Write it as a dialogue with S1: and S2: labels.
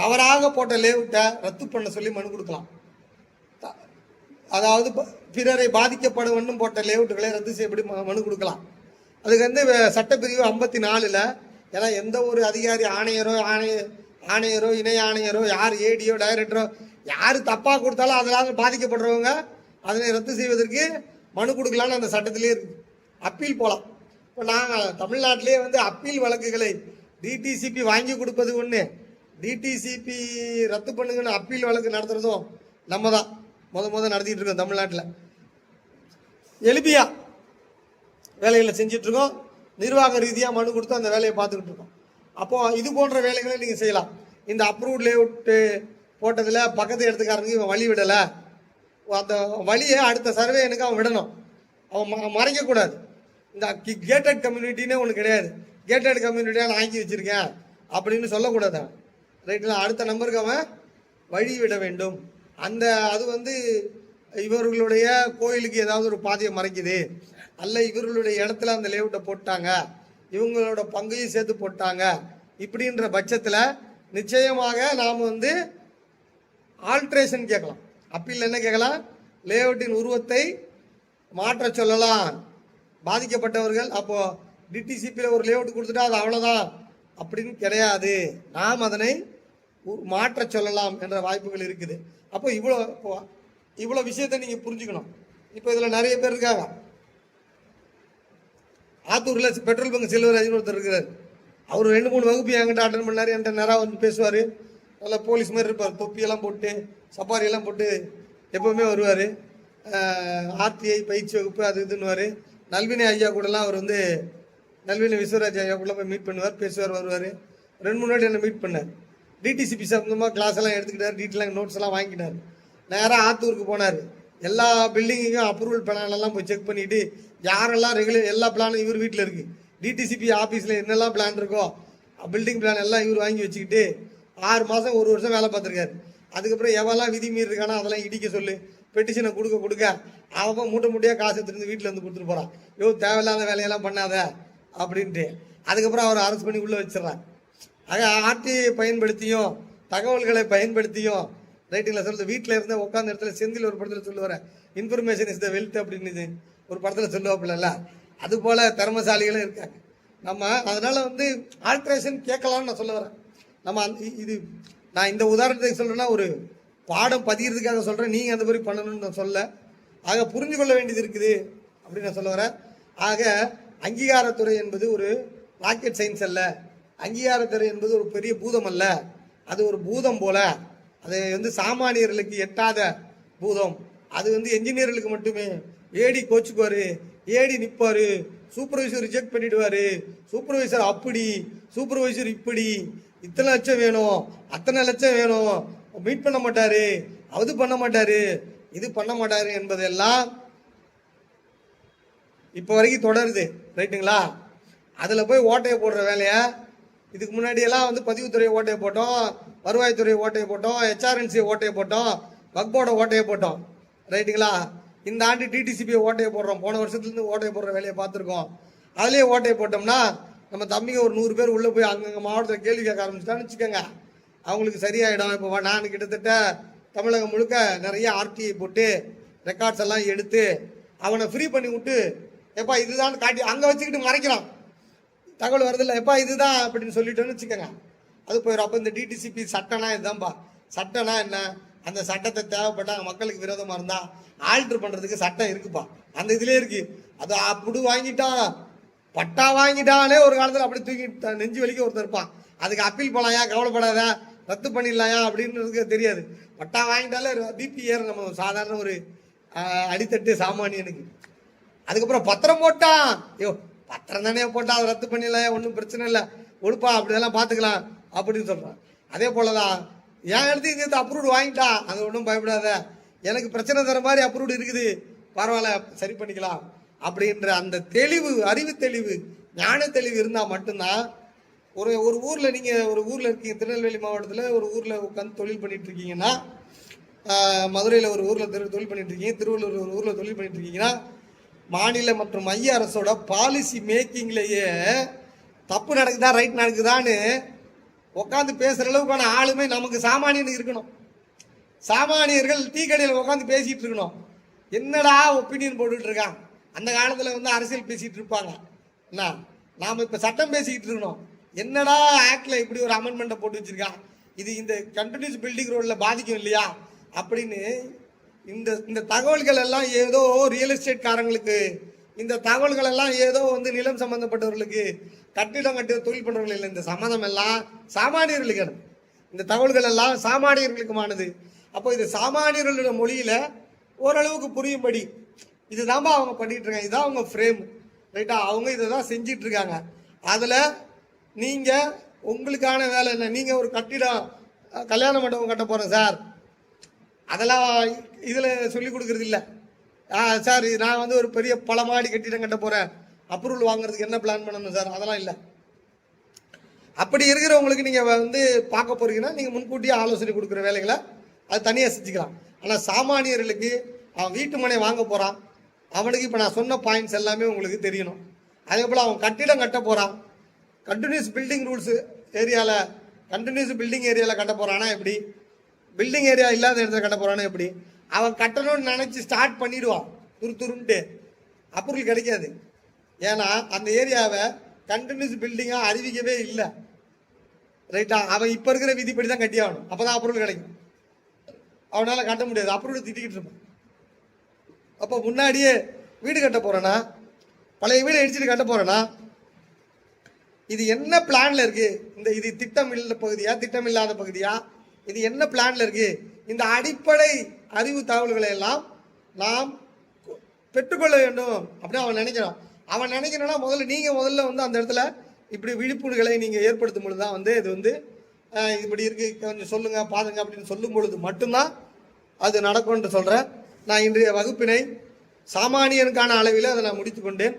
S1: தவறாக போட்ட லேவுட்டை ரத்து பண்ண சொல்லி மனு கொடுக்கலாம். த- அதாவது ப- பிறரை பாதிக்கப்பட வேண்டும் போட்ட லேவுட்டுகளை ரத்து செய்யப்படி மனு கொடுக்கலாம். அதுக்கு வந்து சட்டப்பிரிவு ஐம்பத்தி நாலில் ஏன்னா எந்த ஒரு அதிகாரி ஆணையரோ ஆணைய ஆணையரோ இணை ஆணையரோ யார் ஏடியோ டைரக்டரோ யார் தப்பாக கொடுத்தாலும் அதனால் பாதிக்கப்படுறவங்க அதனை ரத்து செய்வதற்கு மனு கொடுக்கலான்னு அந்த சட்டத்திலே இருக்கு. அப்பீல் போகலாம் இப்போ நாங்கள் தமிழ்நாட்டிலே வந்து அப்பீல் வழக்குகளை டிடிசிபி வாங்கி கொடுப்பது ஒன்று டிடிசிபி ரத்து பண்ணுங்கன்னு அப்பீல் வழக்கு நடத்துறதும் நம்ம தான் முத முத நடத்திட்டு இருக்கோம் தமிழ்நாட்டில். எளிமையா வேலைகளை செஞ்சிட்ருக்கோம் நிர்வாக ரீதியாக மனு கொடுத்து அந்த வேலையை பார்த்துக்கிட்டு இருக்கோம். அப்போ இது போன்ற வேலைகளை நீங்கள் செய்யலாம். இந்த அப்ரூவ்ட் லேஅவுட்டு போட்டதில் பக்கத்து இடத்துக்காரனுக்கு இவன் வழி விடலை. அந்த வழியை அடுத்த சர்வே எனக்கு அவன் விடணும். அவன் மறைக்கக்கூடாது இந்த கேட்டட் கம்யூனிட்டினே ஒன்று கிடையாது. கேட்டட் கம்யூனிட்டியாக நான் ஆக்கி வச்சுருக்கேன் அப்படின்னு சொல்லக்கூடாது ரைட்டுங்களா அடுத்த நம்பருக்கு அவன் வழி விட வேண்டும். அந்த அது வந்து இவர்களுடைய கோயிலுக்கு ஏதாவது ஒரு பாதையை மறைக்குது. அல்ல இவர்களுடைய இடத்துல அந்த லேவுட்டை போட்டாங்க. இவங்களோட பங்கையும் சேர்த்து போட்டாங்க. இப்படின்ற பட்சத்தில் நிச்சயமாக நாம் வந்து ஆல்ட்ரேஷன் கேட்கலாம். அப்பீல் என்ன கேட்கலாம் லேஅவுட்டின் உருவத்தை மாற்ற சொல்லலாம். பாதிக்கப்பட்டவர்கள் அப்போது டிடிசிபியில் ஒரு லேஅவுட் கொடுத்துட்டா அது அவ்வளோதான் அப்படின்னு கிடையாது. நாம் அதனை மாற்ற சொல்லலாம் என்ற வாய்ப்புகள் இருக்குது. அப்போ இவ்வளோ இப்போ இவ்வளோ விஷயத்தை நீங்கள் புரிஞ்சுக்கணும். இப்போ இதில் நிறைய பேர் இருக்காங்க. ஆத்தூரில் பெட்ரோல் பங்க் செல்வராஜன் ஒருத்தர் இருக்கிறார். அவர் ரெண்டு மூணு வகுப்பு என்கிட்ட அட்டன் பண்ணார். என்கிட்ட நேராக வந்து பேசுவார். நல்லா போலீஸ் மாதிரி இருப்பார். தொப்பியெல்லாம் போட்டு சப்பாரி எல்லாம் போட்டு எப்போவுமே வருவார். ஆர்டிஐ பயிற்சி வகுப்பு அது இதுன்னுவார். நல்வினை ஐயா கூடலாம் அவர் வந்து நல்வினை விஸ்வராஜ் ஐயா கூட போய் மீட் பண்ணுவார் பேசுவார் வருவார். ரெண்டு மூணு வாட்டி என்னை மீட் பண்ணார். டிடிசிபி சம்மந்தமாக கிளாஸ் எல்லாம் எடுத்துக்கிட்டார் டீட்டெயிலாக நோட்ஸ் எல்லாம் வாங்கிக்கிட்டார். நேராக ஆத்தூருக்கு போனார். எல்லா பில்டிங்கையும் அப்ரூவல் பிளானெல்லாம் போய் செக் பண்ணிட்டு யாரெல்லாம் ரெகுலர் எல்லா பிளானும் இவர் வீட்டில் இருக்குது டிடிசிபி ஆஃபீஸில் என்னெல்லாம் பிளான் இருக்கோ பில்டிங் பிளான் எல்லாம் இவர் வாங்கி வச்சுக்கிட்டு ஆறு மாதம் ஒரு வருஷம் வேலை பார்த்துருக்காரு. அதுக்கப்புறம் எவெல்லாம் விதி மீறி இருக்கானோ அதெல்லாம் இடிக்க சொல்லு. பெட்டிஷனை கொடுக்க கொடுக்க அவன் மூட்டை மூட்டையாக காசு எடுத்துருந்து வீட்டில் வந்து கொடுத்துட்டு போகிறான் ஐயோ தேவையில்லாத வேலையெல்லாம் பண்ணாத அப்படின்ட்டு. அதுக்கப்புறம் அவரை அரெஸ்ட் பண்ணி உள்ளே வச்சிடறான். ஆக ஆர்டிஐ பயன்படுத்தியும் தகவல்களை பயன்படுத்தியும் ரைட்டிங்கில் சொல்லுது வீட்டில் இருந்த உட்காந்த இடத்துல செந்தில் ஒரு படத்தில் சொல்லுவார் இன்ஃபர்மேஷன் இஸ் த வெல்த் அப்படின்னு ஒரு படத்தில் சொல்லுவாப்பில்ல அது போல் திறமசாலிகளும் இருக்காங்க. நம்ம அதனால் வந்து ஆல்ட்ரேஷன் கேட்கலாம்னு நான் சொல்ல வரேன். நம்ம அந்த இது நான் இந்த உதாரணத்தை சொல்கிறேன்னா ஒரு பாடம் பதிகிறதுக்காக சொல்கிறேன் நீங்கள் அந்த மாதிரி பண்ணணும்னு நான் சொல்ல. ஆக புரிஞ்சு கொள்ள வேண்டியது இருக்குது அப்படின்னு நான் சொல்ல வரேன். ஆக அங்கீகாரத்துறை என்பது ஒரு ராக்கெட் சயின்ஸ் அல்ல. அங்கீகாரத்தர் என்பது ஒரு பெரிய பூதம் அல்ல அது ஒரு பூதம் போல. அது வந்து சாமானியர்களுக்கு எட்டாத பூதம். அது வந்து என்ஜினியர்களுக்கு மட்டுமே. ஏடி கோச்சுக்குவார். ஏடி நிற்பார் சூப்பர்வைசர் ரிஜெக்ட் பண்ணிடுவார். சூப்பர்வைசர் அப்படி. சூப்பர்வைசர் இப்படி. இத்தனை லட்சம் வேணும். அத்தனை லட்சம் வேணும். மீட் பண்ண மாட்டார். அது பண்ண மாட்டார். இது பண்ண மாட்டார் என்பதெல்லாம் இப்போ வரைக்கும் தொடருது. ரைட்டுங்களா அதில் போய் ஓட்டையை போடுற வேலையை இதுக்கு முன்னாடி எல்லாம் வந்து பதிவுத்துறை ஓட்டையை போட்டோம் வருவாய்த்துறை ஓட்டையை போட்டோம் ஹெச்ஆர்என்சி ஓட்டையை போட்டோம் வக்போர்டை ஓட்டையை போட்டோம். ரைட்டுங்களா? இந்த ஆண்டு டிடிசிபி ஓட்டையை போடுறோம். போன வருஷத்துலேருந்து ஓட்டையை போடுற வேலையை பார்த்துருக்கோம். அதுலேயே ஓட்டையை போட்டோம்னா நம்ம தம்பிங்க ஒரு நூறு பேர் உள்ளே போய் அங்கங்கே மாவட்டத்தில் கேள்வி கேட்க ஆரம்பிச்சிட்டான்னு வச்சுக்கோங்க. அவங்களுக்கு சரியாயிடும். இப்போ நான் கிட்டத்தட்ட தமிழகம் முழுக்க நிறைய ஆர்டிஐ போட்டு ரெக்கார்ட்ஸ் எல்லாம் எடுத்து அவனை ஃப்ரீ பண்ணி விட்டு எப்பா இதுதான் காட்டி அங்கே வச்சுக்கிட்டு மறைக்கிறான் தகவல் வருதில்ல எப்பா இதுதான் அப்படின்னு சொல்லிட்டோன்னு வச்சுக்கோங்க. அது போயிடும் அப்போ இந்த டிடிசிபி சட்டம்னா இதுதான்ப்பா சட்டம்னா என்ன? அந்த சட்டத்தை தேவைப்பட்டா மக்களுக்கு விரோதமாக இருந்தால் ஆல்ட்ரு பண்ணுறதுக்கு சட்டம் இருக்குப்பா. அந்த இதுலேயே இருக்கு. அது அப்படி வாங்கிட்டான் பட்டா வாங்கிட்டானே ஒரு காலத்தில் அப்படி தூக்கி நெஞ்சு வலிக்க ஒருத்தர் இருப்பான். அதுக்கு அப்பீல் பண்ணலாயா கவலைப்படாத ரத்து பண்ணிடலாயா அப்படின்றது தெரியாது. பட்டா வாங்கிட்டாலே பிபி ஏற நம்ம சாதாரண ஒரு அடித்தட்டு சாமானியனுக்கு. அதுக்கப்புறம் பத்திரம் போட்டான். ஐயோ பத்திரம் தானே போட்டா அதை ரத்து பண்ணிடலாம் ஒன்றும் பிரச்சனை இல்லை. ஒழுப்பா அப்படியெல்லாம் பார்த்துக்கலாம் அப்படின்னு சொல்கிறான் அதே போல தான் என் இடத்துக்கு இங்கேருந்து அப்ரூவ்டு வாங்கிட்டான் அது ஒன்றும் பயப்படாத. எனக்கு பிரச்சனை தர மாதிரி அப்ரூவ்டு இருக்குது. பரவாயில்ல சரி பண்ணிக்கலாம். அப்படின்ற அந்த தெளிவு அறிவு தெளிவு ஞான தெளிவு இருந்தால் மட்டும்தான் ஒரு ஒரு ஊரில் நீங்கள் ஒரு ஊரில் இருக்கீங்க திருநெல்வேலி மாவட்டத்தில் ஒரு ஊரில் உட்காந்து தொழில் பண்ணிட்டு இருக்கீங்கன்னா மதுரையில் ஒரு ஊரில் தொழில் பண்ணிட்டு இருக்கீங்க திருவள்ளூர் ஒரு ஊரில் தொழில் பண்ணிட்டு இருக்கீங்கன்னா மாநில மற்றும் மைய அரசோட பாலிசி மேக்கிங்லேயே தப்பு நடக்குதா ரைட் நடக்குதான்னு உட்காந்து பேசுகிற அளவுக்கான ஆளுமை நமக்கு சாமானியன் இருக்கணும். சாமானியர்கள் டீ கடையில் உட்காந்து பேசிகிட்டு இருக்கணும். என்னடா ஒப்பீனியன் போட்டுக்கிட்டு இருக்கான்? அந்த காலத்தில் வந்து அரசியல் பேசிகிட்டு இருப்பாங்க. என்ன? நாம் இப்போ சட்டம் பேசிக்கிட்டு இருக்கணும். என்னடா ஆக்டில் இப்படி ஒரு அமெண்ட்மெண்ட்டை போட்டு வச்சுருக்கான் இது இந்த கண்டினியூஸ் பில்டிங் ரோடில் பாதிக்கும் இல்லையா? அப்படின்னு இந்த இந்த தகவல்கள் எல்லாம் ஏதோ ரியல் எஸ்டேட் காரங்களுக்கு இந்த தகவல்கள் எல்லாம் ஏதோ வந்து நிலம் சம்பந்தப்பட்டவர்களுக்கு கட்டிடம் கட்டி தொழில் பண்றவர்கள் இல்லை இந்த சம்மதம் எல்லாம் சாமானியர்களுக்கு இந்த தகவல்கள் எல்லாம் சாமானியர்களுக்குமானது. அப்போ இது சாமானியர்களோட மொழியில ஓரளவுக்கு புரியும்படி இதுதான்பா அவங்க பண்ணிட்டு இருக்காங்க இதுதான் அவங்க ஃப்ரேம் ரைட்டா அவங்க இதை தான் செஞ்சிட்டு இருக்காங்க அதில் நீங்கள் உங்களுக்கான வேலை என்ன? நீங்கள் ஒரு கட்டிடம் கல்யாண மண்டபம் கட்ட போகிறேன் சார். அதெல்லாம் இதில் சொல்லி கொடுக்குறது இல்லை. ஆ சார் நான் வந்து ஒரு பெரிய பல மாடி கட்டிடம் கட்ட போகிறேன் அப்ரூவல் வாங்குறதுக்கு என்ன பிளான் பண்ணணும் சார்? அதெல்லாம் இல்லை. அப்படி இருக்கிறவங்களுக்கு நீங்கள் வந்து பார்க்க போகிறீங்கன்னா நீங்கள் முன்கூட்டியே ஆலோசனை கொடுக்குற வேலைகளை அது தனியாக செஞ்சுக்கலாம். ஆனால் சாமானியர்களுக்கு அவன் வீட்டு மனை வாங்க போகிறான் அவனுக்கு இப்போ நான் சொன்ன பாயிண்ட்ஸ் எல்லாமே உங்களுக்கு தெரியணும். அதே போல் அவன் கட்டிடம் கட்ட போகிறான் கண்டினியூஸ் பில்டிங் ரூல்ஸு ஏரியாவில் கண்டினியூஸ் பில்டிங் ஏரியாவில் கட்ட போகிறான்னா எப்படி? பில்டிங் ஏரியா இல்லாத இடத்துல கட்ட போகிறானா எப்படி? அவன் கட்டணும்னு நினச்சி ஸ்டார்ட் பண்ணிடுவான். துரு துருன்ட்டு. அப்ரூவல் கிடைக்காது. ஏன்னா அந்த ஏரியாவை கண்டினியூஸ் பில்டிங்காக அறிவிக்கவே இல்லை. ரைட்டா அவன் இப்போ இருக்கிற விதிப்படி தான் கட்டி ஆகணும். அப்போ தான் அப்ரூவல் கிடைக்கும். அவனால் கட்ட முடியாது. அப்ரூவல் திட்டிக்கிட்டு இருப்பான். அப்போ முன்னாடியே வீடு கட்ட போகிறேன்னா பழைய வீடு அடிச்சுட்டு கட்ட போகிறேன்னா இது என்ன பிளானில் இருக்குது இந்த இது திட்டம் இல்லை பகுதியா திட்டம் இல்லாத பகுதியா? இது என்ன பிளான்ல இருக்கு? இந்த அடிப்படை அறிவு தகவல்களை எல்லாம் நாம் பெற்றுக்கொள்ள வேண்டும் அப்படின்னு அவன் நினைக்கிறான். அவன் நினைக்கணும்னா முதல்ல நீங்க முதல்ல வந்து அந்த இடத்துல இப்படி விழிப்புணர்களை நீங்க ஏற்படுத்தும் பொழுது தான் வந்து இது வந்து இப்படி இருக்கு கொஞ்சம் சொல்லுங்க பாருங்க அப்படின்னு சொல்லும் பொழுது மட்டும்தான் அது நடக்கும்னு சொல்றேன். நான் இன்றைய வகுப்பினை சாமானியனுக்கான அளவில் அதை நான் முடித்துக் கொண்டேன்.